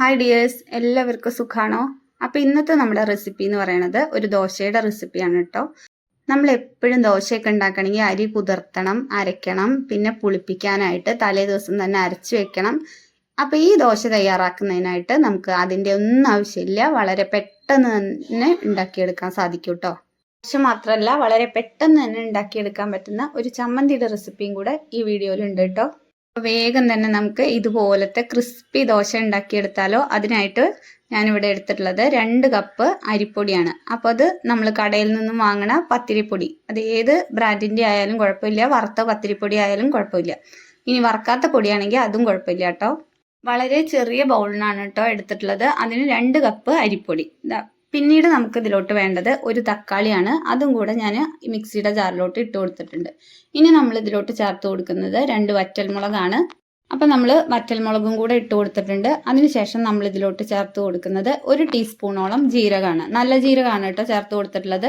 Hi dears എല്ലാവർക്കും സുഖാണോ? അപ്പോൾ ഇന്നത്തെ നമ്മുടെ റെസിപ്പി എന്ന് പറയുന്നത് ഒരു ദോശയുടെ റെസിപ്പിയാണ് കേട്ടോ നമ്മൾ എപ്പോഴും ദോശയൊക്കെ ഉണ്ടാക്കണമെങ്കിൽ അരി കുതിർത്തണം അരയ്ക്കണം പിന്നെ പുളിപ്പിക്കാനായിട്ട് തലേ ദിവസം തന്നെ അരച്ചു വെക്കണം. അപ്പോൾ ഈ ദോശ തയ്യാറാക്കുന്നതിനായിട്ട് നമുക്ക് അതിന്റെ ഒന്നും ആവശ്യമില്ല. വളരെ പെട്ടെന്ന് തന്നെ ഉണ്ടാക്കിയെടുക്കാൻ സാധിക്കും കേട്ടോ ദോശ മാത്രമല്ല വളരെ പെട്ടെന്ന് തന്നെ ഉണ്ടാക്കിയെടുക്കാൻ പറ്റുന്ന ഒരു ചമ്മന്തിയുടെ റെസിപ്പിയും കൂടെ ഈ വീഡിയോയിൽ ഉണ്ട് കേട്ടോ വേഗം തന്നെ നമുക്ക് ഇതുപോലത്തെ ക്രിസ്പി ദോശ ഉണ്ടാക്കിയെടുത്താലോ? അതിനായിട്ട് ഞാനിവിടെ എടുത്തിട്ടുള്ളത് രണ്ട് കപ്പ് അരിപ്പൊടിയാണ്. അപ്പോൾ അത് നമ്മൾ കടയിൽ നിന്നും വാങ്ങണ പത്തിരിപ്പൊടി. അത് ഏത് ബ്രാൻഡിന്റെ ആയാലും കുഴപ്പമില്ല. വറുത്ത പത്തിരിപ്പൊടി ആയാലും കുഴപ്പമില്ല. ഇനി വറക്കാത്ത പൊടിയാണെങ്കിൽ അതും കുഴപ്പമില്ല കേട്ടോ. വളരെ ചെറിയ ബൗളിനാണ് കേട്ടോ എടുത്തിട്ടുള്ളത്. അതിന് രണ്ട് കപ്പ് അരിപ്പൊടി. പിന്നീട് നമുക്ക് ഇതിലോട്ട് വേണ്ടത് ഒരു തക്കാളിയാണ്. അതും കൂടെ ഞാൻ മിക്സിയുടെ ജാറിലോട്ട് ഇട്ട് കൊടുത്തിട്ടുണ്ട്. ഇനി നമ്മൾ ഇതിലോട്ട് ചേർത്ത് കൊടുക്കുന്നത് രണ്ട് വറ്റൽമുളകാണ്. അപ്പം നമ്മൾ വറ്റൽമുളകും കൂടെ ഇട്ട് കൊടുത്തിട്ടുണ്ട്. അതിനുശേഷം നമ്മൾ ഇതിലോട്ട് ചേർത്ത് കൊടുക്കുന്നത് ഒരു ടീസ്പൂണോളം ജീരകമാണ്. നല്ല ജീരകമാണ് കേട്ടോ ചേർത്ത് കൊടുത്തിട്ടുള്ളത്.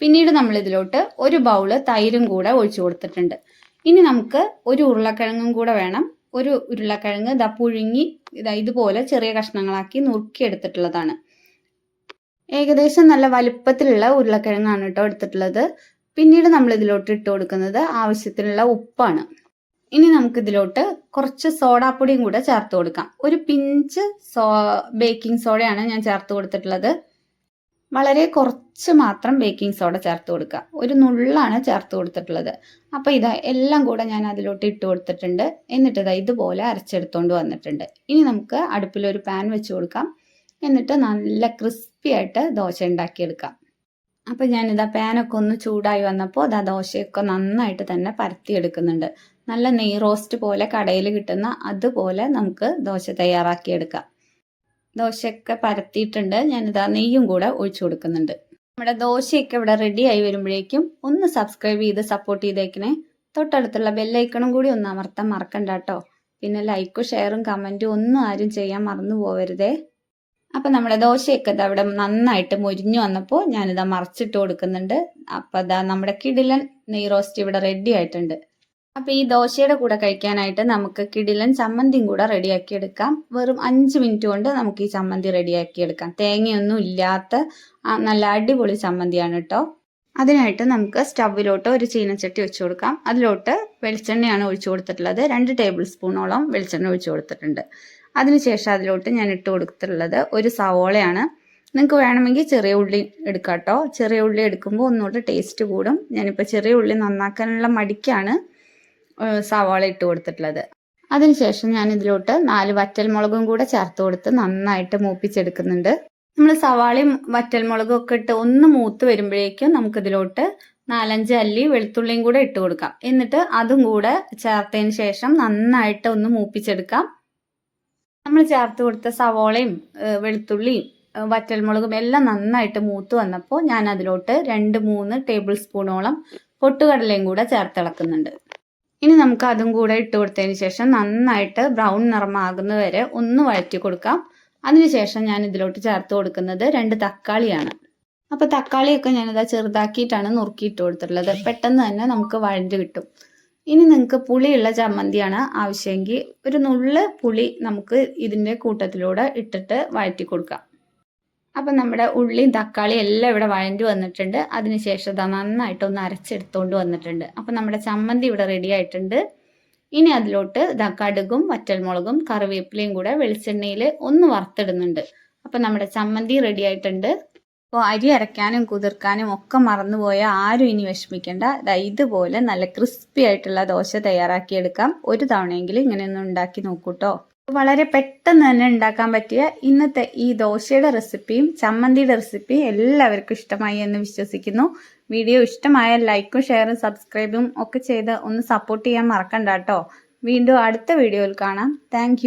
പിന്നീട് നമ്മൾ ഇതിലോട്ട് ഒരു ബൗൾ തൈരും കൂടെ ഒഴിച്ചു കൊടുത്തിട്ടുണ്ട്. ഇനി നമുക്ക് ഒരു ഉരുളക്കിഴങ്ങും കൂടെ വേണം. ഒരു ഉരുളക്കിഴങ്ങ് ദ പുഴുങ്ങി ഇതാ ഇതുപോലെ ചെറിയ കഷ്ണങ്ങളാക്കി നുറുക്കിയെടുത്തിട്ടുള്ളതാണ്. ഏകദേശം നല്ല വലുപ്പത്തിലുള്ള ഉരുളക്കിഴങ്ങാണ് കേട്ടോ എടുത്തിട്ടുള്ളത്. പിന്നീട് നമ്മൾ ഇതിലോട്ട് ഇട്ട് കൊടുക്കുന്നത് ആവശ്യത്തിനുള്ള ഉപ്പാണ്. ഇനി നമുക്ക് ഇതിലോട്ട് കുറച്ച് സോഡാപ്പൊടിയും കൂടെ ചേർത്ത് കൊടുക്കാം. ഒരു പിഞ്ച് സോ ബേക്കിംഗ് സോഡയാണ് ഞാൻ ചേർത്ത് കൊടുത്തിട്ടുള്ളത്. വളരെ കുറച്ച് മാത്രം ബേക്കിംഗ് സോഡ ചേർത്ത് കൊടുക്കുക. ഒരു നുള്ളാണ് ചേർത്ത് കൊടുത്തിട്ടുള്ളത്. അപ്പോൾ ഇതാ എല്ലാം കൂടെ ഞാൻ അതിലോട്ട് ഇട്ട് കൊടുത്തിട്ടുണ്ട്. എന്നിട്ട് ഇതാ ഇതുപോലെ അരച്ചെടുത്തോണ്ട് വന്നിട്ടുണ്ട്. ഇനി നമുക്ക് അടുപ്പിലൊരു പാൻ വെച്ച് കൊടുക്കാം. എന്നിട്ട് നല്ല ക്രിസ്പി ആയിട്ട് ദോശ ഉണ്ടാക്കിയെടുക്കാം. അപ്പം ഞാനിതാ പാനൊക്കെ ഒന്ന് ചൂടായി വന്നപ്പോൾ അതാ ദോശയൊക്കെ നന്നായിട്ട് തന്നെ പരത്തിയെടുക്കുന്നുണ്ട്. നല്ല നെയ് റോസ്റ്റ് പോലെ കടയിൽ കിട്ടുന്ന അതുപോലെ നമുക്ക് ദോശ തയ്യാറാക്കിയെടുക്കാം. ദോശയൊക്കെ പരത്തിയിട്ടുണ്ട്. ഞാനിതാ നെയ്യും കൂടെ ഒഴിച്ചു കൊടുക്കുന്നുണ്ട്. നമ്മുടെ ദോശയൊക്കെ ഇവിടെ റെഡി ആയി വരുമ്പോഴേക്കും ഒന്ന് സബ്സ്ക്രൈബ് ചെയ്ത് സപ്പോർട്ട് ചെയ്തേക്കണേ. തൊട്ടടുത്തുള്ള ബെല്ലൈക്കണും കൂടി ഒന്ന് അമർത്താൻ മറക്കണ്ട കേട്ടോ. പിന്നെ ലൈക്കും ഷെയറും കമന്റും ഒന്നും ആരും ചെയ്യാൻ മറന്നു പോവരുതേ. അപ്പം നമ്മുടെ ദോശയൊക്കെ അവിടെ നന്നായിട്ട് മുരിഞ്ഞു വന്നപ്പോൾ ഞാനിതാ മറച്ചിട്ട് കൊടുക്കുന്നുണ്ട്. അപ്പം അതാ നമ്മുടെ കിടിലൻ നെയ് റോസ്റ്റ് ഇവിടെ റെഡി ആയിട്ടുണ്ട്. അപ്പം ഈ ദോശയുടെ കൂടെ കഴിക്കാനായിട്ട് നമുക്ക് കിടിലൻ ചമ്മന്തിയും കൂടെ റെഡിയാക്കി എടുക്കാം. വെറും അഞ്ച് മിനിറ്റ് കൊണ്ട് നമുക്ക് ഈ ചമ്മന്തി റെഡിയാക്കി എടുക്കാം. തേങ്ങയൊന്നും ഇല്ലാത്ത നല്ല അടിപൊളി ചമ്മന്തിയാണ് കേട്ടോ അതിനായിട്ട് നമുക്ക് സ്റ്റവിലോട്ട് ഒരു ചീനച്ചട്ടി വെച്ച് കൊടുക്കാം. അതിലോട്ട് വെളിച്ചെണ്ണയാണ് ഒഴിച്ചു കൊടുത്തിട്ടുള്ളത്. രണ്ട് ടേബിൾ സ്പൂണോളം വെളിച്ചെണ്ണ ഒഴിച്ചു കൊടുത്തിട്ടുണ്ട്. അതിനുശേഷം അതിലോട്ട് ഞാൻ ഇട്ട് കൊടുത്തിട്ടുള്ളത് ഒരു സവോളയാണ്. നിങ്ങൾക്ക് വേണമെങ്കിൽ ചെറിയ ഉള്ളി എടുക്കാം കേട്ടോ. ചെറിയ ഉള്ളി എടുക്കുമ്പോൾ ഒന്നുകൂടെ ടേസ്റ്റ് കൂടും. ഞാനിപ്പോൾ ചെറിയ ഉള്ളി നന്നാക്കാനുള്ള മടിക്കാണ് സവാള ഇട്ട് കൊടുത്തിട്ടുള്ളത്. അതിനുശേഷം ഞാൻ ഇതിലോട്ട് നാല് വറ്റൽമുളകും കൂടെ ചേർത്ത് കൊടുത്ത് നന്നായിട്ട് മൂപ്പിച്ചെടുക്കുന്നുണ്ട്. നമ്മൾ സവാളയും വറ്റൽമുളകും ഒക്കെ ഇട്ട് ഒന്ന് മൂത്ത് വരുമ്പോഴേക്കും നമുക്കിതിലോട്ട് നാലഞ്ച് അല്ലി വെളുത്തുള്ളിയും കൂടെ ഇട്ട് കൊടുക്കാം. എന്നിട്ട് അതും കൂടെ ചേർത്തതിന് ശേഷം നന്നായിട്ട് ഒന്ന് മൂപ്പിച്ചെടുക്കാം. നമ്മൾ ചേർത്ത് കൊടുത്ത സവോളയും വെളുത്തുള്ളിയും വറ്റൽമുളകും എല്ലാം നന്നായിട്ട് മൂത്ത് വന്നപ്പോൾ ഞാൻ അതിലോട്ട് രണ്ട് മൂന്ന് ടേബിൾ സ്പൂണോളം പൊട്ടുകടലയും കൂടെ ചേർത്തിളക്കുന്നുണ്ട് ഇനി നമുക്ക് അതും കൂടെ ഇട്ട് കൊടുത്തതിന് ശേഷം നന്നായിട്ട് ബ്രൗൺ നിറമാകുന്നത് വരെ ഒന്ന് വഴറ്റി കൊടുക്കാം. അതിനുശേഷം ഞാൻ ഇതിലോട്ട് ചേർത്ത് കൊടുക്കുന്നത് രണ്ട് തക്കാളിയാണ്. അപ്പോൾ തക്കാളിയൊക്കെ ഞാനിതാ ചെറുതാക്കിയിട്ടാണ് നുറുക്കിയിട്ട് കൊടുത്തിട്ടുള്ളത്. പെട്ടെന്ന് തന്നെ നമുക്ക് വഴഞ്ഞ് കിട്ടും. ഇനി നിങ്ങൾക്ക് പുളിയുള്ള ചമ്മന്തിയാണ് ആവശ്യമെങ്കിൽ ഒരു നുള്ള് പുളി നമുക്ക് ഇതിന്റെ കൂട്ടത്തിലൂടെ ഇട്ടിട്ട് വഴറ്റി കൊടുക്കാം. അപ്പം നമ്മുടെ ഉള്ളിയും തക്കാളിയും എല്ലാം ഇവിടെ വഴണ്ടി വന്നിട്ടുണ്ട്. അതിനുശേഷം അത് നന്നായിട്ട് ഒന്ന് അരച്ചെടുത്തുകൊണ്ട് വന്നിട്ടുണ്ട്. അപ്പം നമ്മുടെ ചമ്മന്തി ഇവിടെ റെഡി ആയിട്ടുണ്ട്. ഇനി അതിലോട്ട് കടുകും വറ്റൽമുളകും കറിവേപ്പിലയും കൂടെ വെളിച്ചെണ്ണയിൽ ഒന്ന് വറുത്തിടുന്നുണ്ട്. അപ്പം നമ്മുടെ ചമ്മന്തി റെഡി ആയിട്ടുണ്ട്. അപ്പോൾ അരി അരയ്ക്കാനും കുതിർക്കാനും ഒക്കെ മറന്നുപോയ ആരും ഇനി വിഷമിക്കേണ്ട. ഇതുപോലെ നല്ല ക്രിസ്പി ആയിട്ടുള്ള ദോശ തയ്യാറാക്കിയെടുക്കാം. ഒരു തവണയെങ്കിലും ഒന്ന് ഉണ്ടാക്കി നോക്കൂട്ടോ. വളരെ പെട്ടെന്ന് തന്നെ ഉണ്ടാക്കാൻ പറ്റിയ ഇന്നത്തെ ഈ ദോശയുടെ റെസിപ്പിയും ചമ്മന്തിയുടെ റെസിപ്പിയും എല്ലാവർക്കും ഇഷ്ടമായി എന്ന് വിശ്വസിക്കുന്നു. വീഡിയോ ഇഷ്ടമായ ലൈക്കും ഷെയറും സബ്സ്ക്രൈബും ഒക്കെ ചെയ്ത് ഒന്ന് സപ്പോർട്ട് ചെയ്യാൻ മറക്കണ്ട കേട്ടോ. വീണ്ടും അടുത്ത വീഡിയോയിൽ കാണാം. താങ്ക്